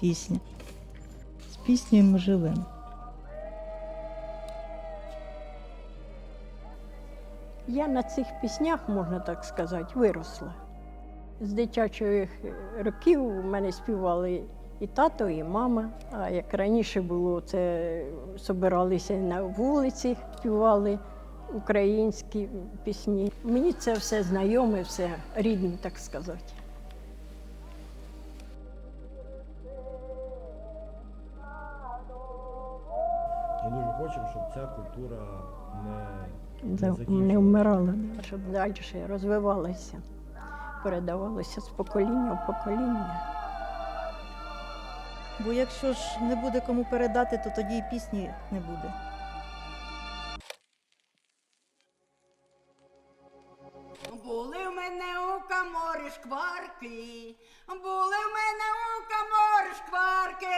пісня. З піснею ми живемо. Я на цих піснях, можна так сказати, виросла. З дитячих років у мене співали і тато, і мама. А як раніше було, це собиралися на вулиці, співали українські пісні. Мені це все знайоме, все рідне, так сказати. Ми дуже хочемо, щоб ця культура не, не Не вмирала, щоб далі розвивалася, передавалося з покоління в покоління. Бо якщо ж не буде кому передати, то тоді і пісні не буде. Були в мене у каморі шкварки, були в мене у каморі шкварки.